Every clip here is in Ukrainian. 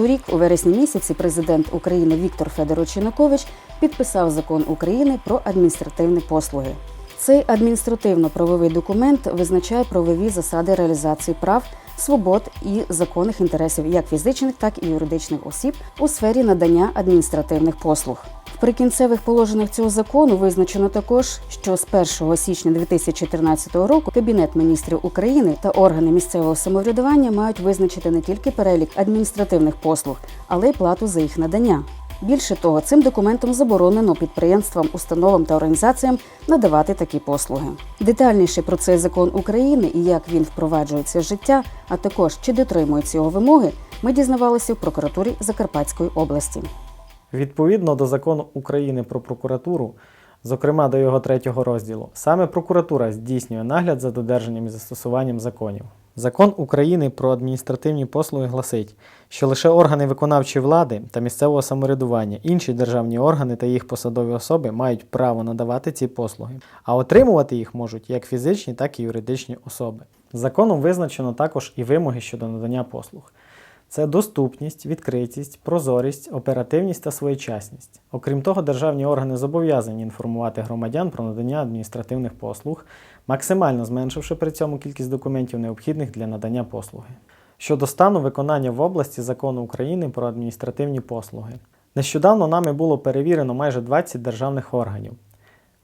Торік, у вересні місяці, президент України Віктор Федорович Янукович підписав закон України про адміністративні послуги. Цей адміністративно-правовий документ визначає правові засади реалізації прав, свобод і законних інтересів як фізичних, так і юридичних осіб у сфері надання адміністративних послуг. Прикінцевих положеннях цього закону визначено також, що з 1 січня 2014 року Кабінет міністрів України та органи місцевого самоврядування мають визначити не тільки перелік адміністративних послуг, але й плату за їх надання. Більше того, цим документом заборонено підприємствам, установам та організаціям надавати такі послуги. Детальніше про цей закон України і як він впроваджується в життя, а також чи дотримуються його вимоги, ми дізнавалися в прокуратурі Закарпатської області. Відповідно до закону України про прокуратуру, зокрема до його третього розділу, саме прокуратура здійснює нагляд за додержанням і застосуванням законів. Закон України про адміністративні послуги гласить, що лише органи виконавчої влади та місцевого самоврядування, інші державні органи та їх посадові особи мають право надавати ці послуги, а отримувати їх можуть як фізичні, так і юридичні особи. Законом визначено також і вимоги щодо надання послуг. Це доступність, відкритість, прозорість, оперативність та своєчасність. Окрім того, державні органи зобов'язані інформувати громадян про надання адміністративних послуг, максимально зменшивши при цьому кількість документів, необхідних для надання послуги. Щодо стану виконання в області закону України про адміністративні послуги. Нещодавно нами було перевірено майже 20 державних органів.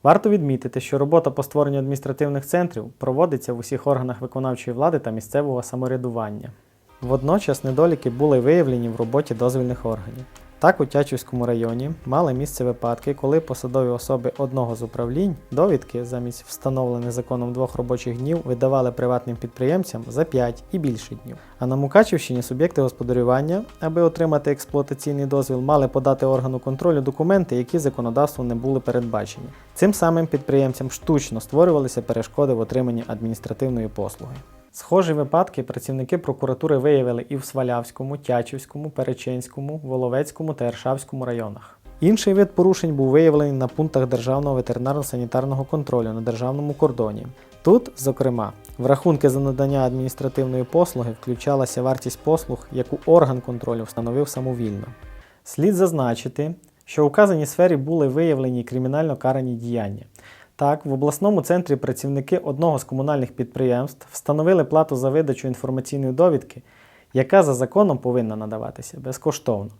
Варто відмітити, що робота по створенню адміністративних центрів проводиться в усіх органах виконавчої влади та місцевого самоврядування. Водночас недоліки були виявлені в роботі дозвільних органів. Так, у Тячівському районі мали місце випадки, коли посадові особи одного з управлінь довідки замість встановлених законом двох робочих днів видавали приватним підприємцям за 5 і більше днів. А на Мукачівщині суб'єкти господарювання, аби отримати експлуатаційний дозвіл, мали подати органу контролю документи, які законодавством не були передбачені. Цим самим підприємцям штучно створювалися перешкоди в отриманні адміністративної послуги. Схожі випадки працівники прокуратури виявили і в Свалявському, Тячівському, Перечинському, Воловецькому та Ершавському районах. Інший вид порушень був виявлений на пунктах державного ветеринарно-санітарного контролю на державному кордоні. Тут, зокрема, в рахунки за надання адміністративної послуги включалася вартість послуг, яку орган контролю встановив самовільно. Слід зазначити, що в указаній сфері були виявлені кримінально карані діяння. Так, в обласному центрі працівники одного з комунальних підприємств встановили плату за видачу інформаційної довідки, яка за законом повинна надаватися безкоштовно.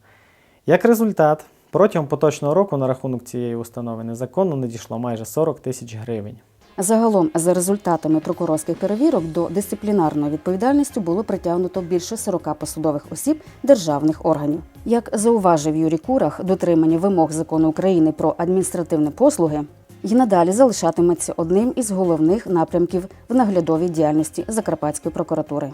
Як результат, протягом поточного року на рахунок цієї установи незаконно надійшло майже 40 тисяч гривень. Загалом, за результатами прокурорських перевірок, до дисциплінарної відповідальності було притягнуто більше 40 посадових осіб державних органів. Як зауважив Юрій Курах, дотримання вимог закону України про адміністративні послуги і надалі залишатиметься одним із головних напрямків в наглядовій діяльності Закарпатської прокуратури.